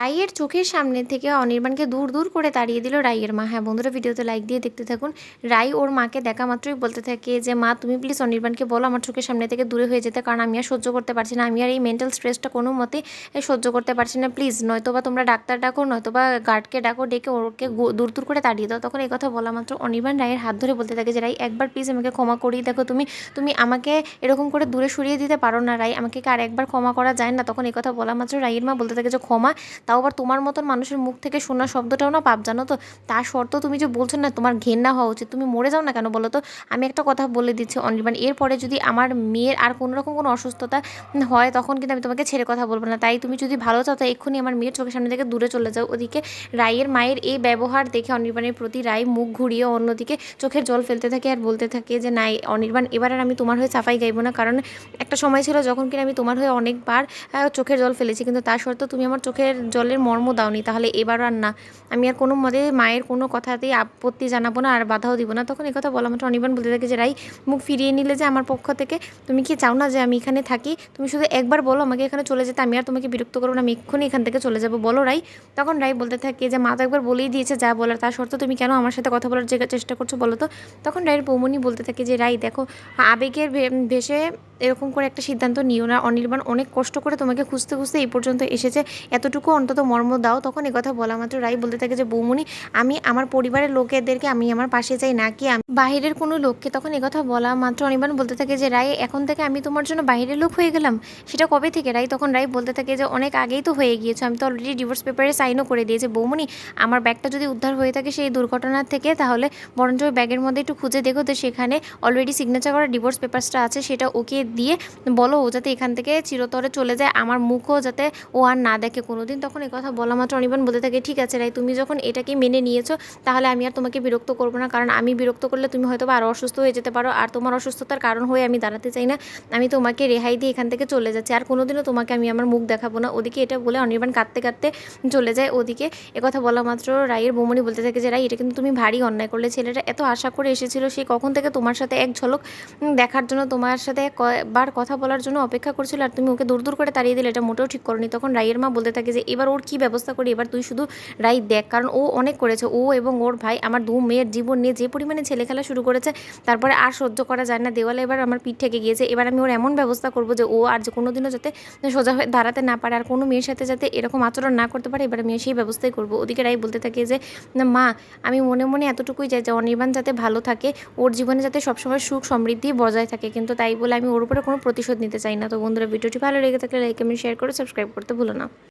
রাইয়ের চোখের সামনে থেকে অনির্বাণকে দূর দূর করে তাড়িয়ে দিল রাইয়ের মা। হ্যাঁ বন্ধুরা, ভিডিওতে লাইক দিয়ে দেখতে থাকুন। রাই ওর মাকে দেখা মাত্রই বলতে থাকে যে, মা, তুমি প্লিজ অনির্বাণকে বলো আমার চোখের সামনে থেকে দূরে হয়ে যেতে, কারণ আমি আর সহ্য করতে পারছি না। আমি আর এই মেন্টাল স্ট্রেসটা কোনো মতে সহ্য করতে পারছি না। প্লিজ নয়তো বা তোমরা ডাক্তার ডাকো নয়তো বা গার্ডকে ডাকো ডেকে গু- দূর দূর করে তাড়িয়ে দাও। তখন এই কথা বলা মাত্র অনির্বাণ রায়ের হাত ধরে বলতে থাকে যে, রাই, একবার প্লিজ আমাকে ক্ষমা করিয়ে দেখো। তুমি তুমি আমাকে এরকম করে দূরে সরিয়ে দিতে পারো না, রাই। আমাকে আর একবার ক্ষমা করা যায় না? তখন এই কথা বলা মাত্র রাইয়ের মা বলতে থাকে যে, ক্ষমা তাও আবার তোমার মতন মানুষের মুখ থেকে শোনা শব্দটাও না পাপ, জানো তো? তার শর্ত তুমি যে বলছো না, তোমার ঘেন্না হওয়া উচিত। তুমি মরে যাও না কেন বলো তো? আমি একটা কথা বলে দিচ্ছি অনির্বাণ এরপরে যদি আমার মেয়ের আর কোনো রকম কোনো অসুস্থতা হয়, তখন কিন্তু আমি তোমাকে ছেড়ে কথা বলব না। তাই তুমি যদি ভালো চাও, তাই এক্ষুনি আমার মেয়ের চোখের সামনে থেকে দূরে চলে যাও। ওদিকে রায়ের মায়ের এই ব্যবহার দেখে অনির্বাণের প্রতি রায় মুখ ঘুরিয়ে অন্যদিকে চোখের জল ফেলতে থাকে আর বলতে থাকে যে নাই অনির্বাণ, এবার আর আমি তোমার হয়ে সাফাই গাইবো না। কারণ একটা সময় ছিল যখন কিনা আমি তোমার হয়ে অনেকবার চোখের জল ফেলেছি। কিন্তু তা সত্ত্বেও তুমি আমার চোখের জলের মর্ম দাওনি, তাহলে এবার আর না। আমি আর কোনো মতে মায়ের কোনো কথাতেই আপত্তি জানাব না আর বাধাও দিব না। তখন কথা বলা মাত্র অনির্বাণ বলতে থাকে যে, রাই, মুখ ফিরিয়ে নিলে যে আমার পক্ষ থেকে তুমি কি চাও না যে আমি এখানে থাকি? তুমি শুধু একবার বলো আমাকে এখানে চলে যেতে, আমি আর তোমাকে বিরক্ত করব না, আমি এক্ষুনি এখান থেকে চলে যাব। বলো, রাই। তখন রাই বলতে থাকে যে, মা তো একবার বলেই দিয়েছে যা বলার তা সত্ত্বেও তুমি কেন আমার সাথে কথা বলার চেষ্টা করছ বলো তো? তখন রায়ের বৌমনি বলতে থাকে যে, রাই, দেখো, আবেগের ভেসে এরকম করে একটা সিদ্ধান্ত নিও না। অনির্বাণ অনেক কষ্ট করে তোমাকে খুঁজতে খুঁজতে এই পর্যন্ত এসেছে। এতটুকু অন্তত মর্ম দাও। তখন কথা বলা মাত্র রাই বলতে থাকে যে বৌমনি আমি আমার পরিবারের লোকেদেরকে আমি আমার পাশে চাই না কি আমি বাইরের কোনো লোককে তখন কথা বলা মাত্র অনির্বাণ বলতে থাকে যে, রাই, এখন থেকে আমি তোমার জন্য বাইরের লোক হয়ে গেলাম। সেটা কবে থেকে? রাই তখন রাই বলতে থাকে যে, অনেক আগেই তো হয়ে গিয়েছে। আমি তো অলরেডি ডিভোর্স পেপারে সাইনও করে দিয়েছি। বৌমনি আমার ব্যাগটা যদি উদ্ধার হয়ে থাকে সেই দুর্ঘটনার থেকে, তাহলে বরঞ্চ ব্যাগের মধ্যে একটু খুঁজে দেখো। তো সেখানে অলরেডি সিগনেচার করা ডিভোর্স পেপারসটা আছে। সেটা ওকে দিয়ে বলো ও যাতে এখান থেকে চিরতরে চলে যায়, আমার মুখও যাতে ও আর না দেখে কোনো দিন তখন এই কথা বলা মাত্র অনির্বাণ বলতে থাকে, ঠিক আছে রাই তুমি যখন এটাকে মেনে নিয়েছো, তাহলে আমি আর তোমাকে বিরক্ত করব না। কারণ আমি বিরক্ত করলে তুমি হয়তো আরও অসুস্থ হয়ে যেতে পারো। আর তোমার অসুস্থতার কারণ হয়ে আমি দাঁড়াতে চাই না। আমি তোমাকে রেহাই দিয়ে এখান থেকে চলে যাচ্ছি। আর কোনোদিনও তোমাকে আমি আমার মুখ দেখাবো না। ওদিকে এটা বলে অনির্বাণ কাঁদতে কাঁদতে চলে যায়। ওদিকে একথা বলা মাত্র রায়ের বৌমনি বলতে থাকে যে রাই এটা কিন্তু তুমি ভারী অন্যায় করলে। ছেলেটা এত আশা করে এসেছিল, সে কখন থেকে তোমার সাথে এক ঝলক দেখার জন্য, তোমার সাথে কয়েকবার কথা বলার জন্য অপেক্ষা করছিল আর তুমি ওকে দূর দূর করে তাড়িয়ে দিলে, এটা মোটেও ঠিক করনি। তখন রাইয়ের মা বলতে থাকে যে, এবার ওর কি ব্যবস্থা করি? এবার তুই শুধু রাই দেখ। কারণ ও অনেক করেছে। ও এবং ওর ভাই আমার দু মেয়ের জীবন নিয়ে যে পরিমাণে ছেলে খেলা শুরু করেছে, তারপরে আর সহ্য করা যায় না। দেওয়ালে এবার আমার পিঠ থেকে গিয়েছে। এবার আমি ওর এমন ব্যবস্থা করব যে, ও আর যে কোনোদিনও যাতে সোজা হয়ে দাঁড়াতে না পারে আর কোনো মেয়ের সাথে যাতে এরকম আচরণ না করতে পারে, এবার আমি সেই ব্যবস্থাই করব। ওদিকে রাই বলতে থাকে যে মা, আমি মনে মনে এতটুকুই চাই যে, অনির্বাণ যাতে ভালো থাকে, ওর জীবনে যাতে সবসময় সুখ সমৃদ্ধি বজায় থাকে। কিন্তু তাই বলে আমি ওর উপরে কোনো প্রতিশোধ নিতে চাই না। তো বন্ধুরা, ভিডিওটি ভালো লেগে থাকলে লাইক কমেন্ট শেয়ার করে সাবস্ক্রাইব করতে ভুলো না।